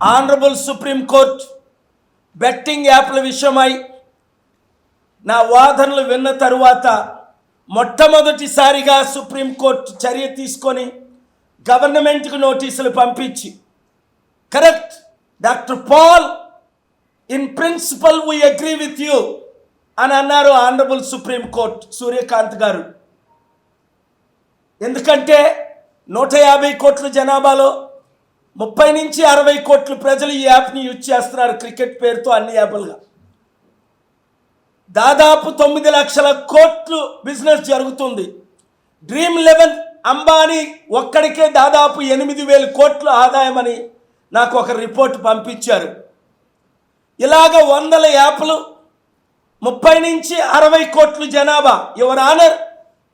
Honourable supreme court betting యాప్ల విషయమై నా వాదనలు విన్న తరువాత మొట్టమొదటిసారిగా సుప్రీంకోర్టు చర్య తీసుకొని గవర్నమెంట్కు నోటీసులు పంపించి. Correct doctor Paul in principle we agree with you అని అన్నారు ఆనరబుల్ సుప్రీంకోర్టు సూర్యకాంత్ గారు. ఎందుకంటే నూట యాభై కోట్ల జనాభాలో ముప్పై నుంచి అరవై కోట్ల ప్రజలు ఈ యాప్ని యూజ్ చేస్తున్నారు క్రికెట్ పేరుతో అన్ని యాప్లుగా. దాదాపు తొమ్మిది లక్షల కోట్లు బిజినెస్ జరుగుతుంది. డ్రీమ్ లెవెన్ అంబానీ ఒక్కడికే దాదాపు ఎనిమిది వేల కోట్ల ఆదాయమని నాకు ఒక రిపోర్ట్ పంపించారు. ఇలాగ వందల యాప్లు ముప్పై నుంచి అరవై కోట్లు జనాభా. యువర్ ఆనర్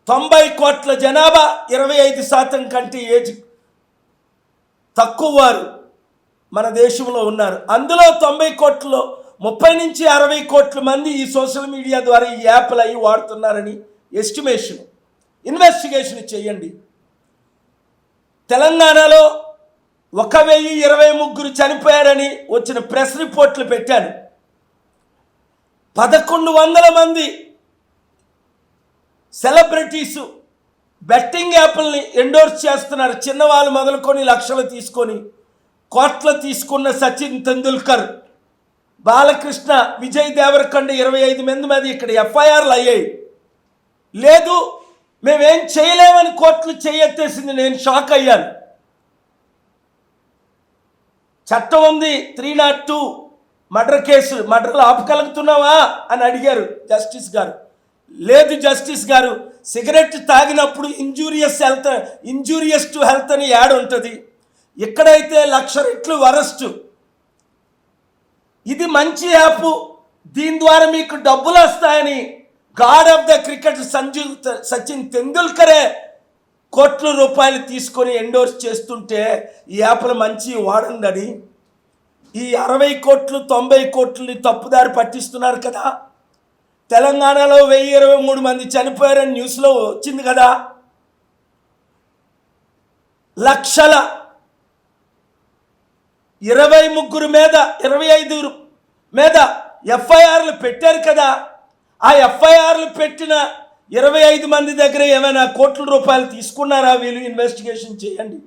తొంభై కోట్ల జనాభా ఇరవై ఐదు శాతం కంటే ఏజ్ తక్కువ వారు మన దేశంలో ఉన్నారు. అందులో తొంభై కోట్లలో ముప్పై నుంచి అరవై కోట్ల మంది ఈ సోషల్ మీడియా ద్వారా ఈ యాప్లు అవి వాడుతున్నారని ఎస్టిమేషన్ ఇన్వెస్టిగేషన్ చేయండి. తెలంగాణలో ఒక వెయ్యి ఇరవై ముగ్గురు చనిపోయారని వచ్చిన ప్రెస్ రిపోర్ట్లు పెట్టాను. పదకొండు వందల మంది సెలబ్రిటీసు బెట్టింగ్ యాప్ల్ని ఎండోర్స్ చేస్తున్నారు. చిన్నవాళ్ళు మొదలుకొని లక్షలు తీసుకొని కోట్లు తీసుకున్న సచిన్ తెందుల్కర్ బాలకృష్ణ విజయ్ దేవరకొండ ఇరవై ఐదు మంది మీద ఇక్కడ ఎఫ్ఐఆర్లు అయ్యాయి. లేదు మేమేం చేయలేమని కోర్టులు చేయెత్తేసింది నేను షాక్ అయ్యాను. చట్టం ఉంది three not two murder case మర్డర్లు ఆపగలుగుతున్నావా అని అడిగారు జస్టిస్ గారు. లేదు జస్టిస్ గారు సిగరెట్ తాగినప్పుడు injurious health injurious to health అని యాడ్ ఉంటుంది. ఎక్కడైతే లక్ష రెట్లు వరస్ట్. ఇది మంచి యాప్. దీని ద్వారా మీకు డబ్బులు వస్తాయని god of the cricket Sanju Sachin తెందుల్కరే కోట్ల రూపాయలు తీసుకొని ఎండోర్స్ చేస్తుంటే ఈ యాప్లు మంచి వాడండి. ఈ అరవై కోట్లు తొంభై కోట్లని తప్పుదారి పట్టిస్తున్నారు కదా. తెలంగాణలో వెయ్యి ఇరవై మూడు మంది చనిపోయారని న్యూస్లో వచ్చింది కదా. లక్షల ఇరవై ముగ్గురు మీద ఇరవై ఐదు మీద ఎఫ్ఐఆర్లు పెట్టారు కదా. ఆ ఎఫ్ఐఆర్లు పెట్టిన ఇరవై ఐదు మంది దగ్గర ఏమైనా కోట్ల రూపాయలు తీసుకున్నారా వీళ్ళు? ఇన్వెస్టిగేషన్ చేయండి.